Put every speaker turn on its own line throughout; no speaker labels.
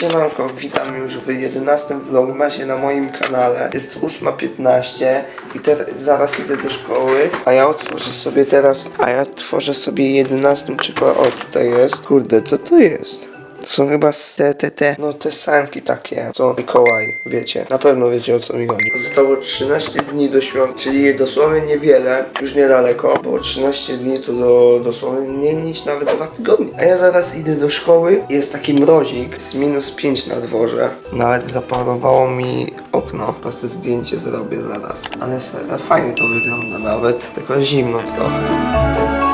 Siemanko, witam już w 11 vlogmasie na moim kanale. Jest 8.15 i zaraz idę do szkoły, a ja otworzę sobie teraz, a ja tworzę sobie 11 czekoladę. O, tutaj jest. Kurde, co to jest? Są chyba te, te, te, no te sanki takie, co Mikołaj, wiecie, na pewno wiecie o co mi chodzi. Zostało 13 dni do świąt, czyli dosłownie niewiele, już niedaleko, bo 13 dni to do, dosłownie mniej niż nawet 2 tygodnie. A ja zaraz idę do szkoły, jest taki mrozik z minus 5 na dworze. Nawet zaparowało mi okno, po prostu zdjęcie zrobię zaraz. Ale fajnie to wygląda nawet, tylko zimno trochę.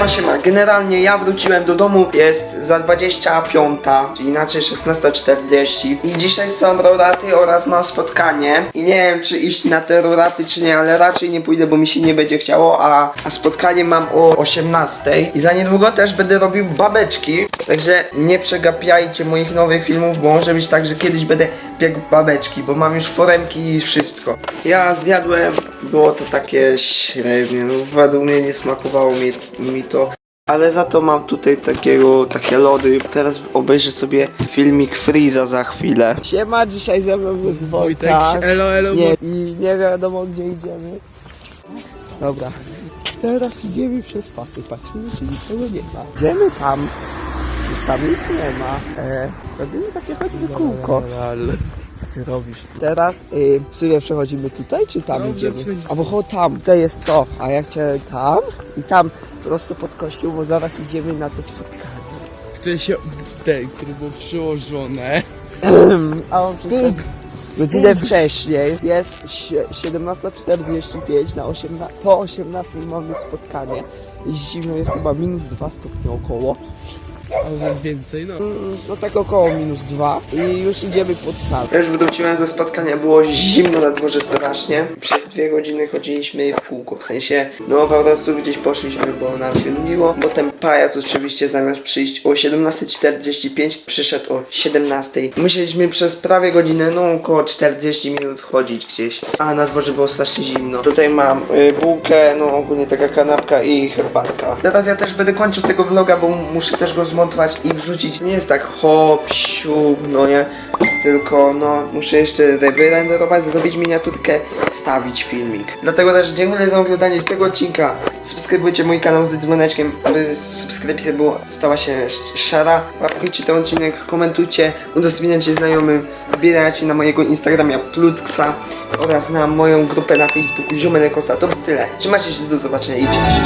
Siema, siema. Generalnie ja wróciłem do domu, jest za 25, czyli inaczej 16.40 i dzisiaj są roraty oraz mam spotkanie. I nie wiem czy iść na te roraty czy nie, ale raczej nie pójdę, bo mi się nie będzie chciało, a, a spotkanie mam o 18 i za niedługo też będę robił babeczki, także nie przegapiajcie moich nowych filmów, bo może być tak, że kiedyś będę piekł babeczki, bo mam już foremki i wszystko. Ja zjadłem, było to takie średnie, no według mnie nie smakowało mi, mi to. Ale za to mam tutaj takiego, takie lody. Teraz obejrzę sobie filmik Freeza za chwilę. Siema, dzisiaj ze mną jest
Wojtek, elo, elo,
nie, I nie wiadomo gdzie idziemy. Dobra. Teraz idziemy przez pasy, patrzymy czy niczego nie ma. Idziemy tam. Tam nic nie ma. E, robimy takie choćby kółko. Co ty robisz? Teraz y, w sumie przechodzimy tutaj, czy tam
Dobrze,
idziemy? Albo ho tam, tutaj jest to, a ja chciałem tam i tam prosto pod kościół, bo zaraz idziemy na to spotkanie.
Które się, ten, które było przyłożone.
A on przyszedł godzinę wcześniej, jest sie- 17.45, na 18, po 18 mamy spotkanie. Zimno jest chyba minus 2 stopnie około.
Więcej, no.
Mm, No tak około minus dwa i już idziemy pod sam. Ja już wróciłem ze spotkania, było zimno na dworze strasznie. Przez dwie godziny chodziliśmy w kółko, w sensie, no po prostu gdzieś poszliśmy, bo nam się nudziło. Potem pajac oczywiście zamiast przyjść o 17.45 przyszedł o 17.00. Musieliśmy przez prawie godzinę, no około 40 minut chodzić gdzieś, a na dworze było strasznie zimno. Tutaj mam y, bułkę, no ogólnie taka kanapka i herbatka. Teraz ja też będę kończył tego vloga, bo muszę też go zmontować i wrzucić. Nie jest tak hop, no nie. Tylko no muszę jeszcze wyrenderować, zrobić miniaturkę, stawić filmik. Dlatego też dziękuję za oglądanie tego odcinka. Subskrybujcie mój kanał z dzwoneczkiem, aby subskrypcja była, stała się sz- szara. Łapkujcie ten odcinek, komentujcie, udostępniajcie znajomym, wbierajcie na mojego Instagramia Plutksa oraz na moją grupę na Facebooku Ziomelekosa. To tyle. Trzymajcie się, do zobaczenia i cześć.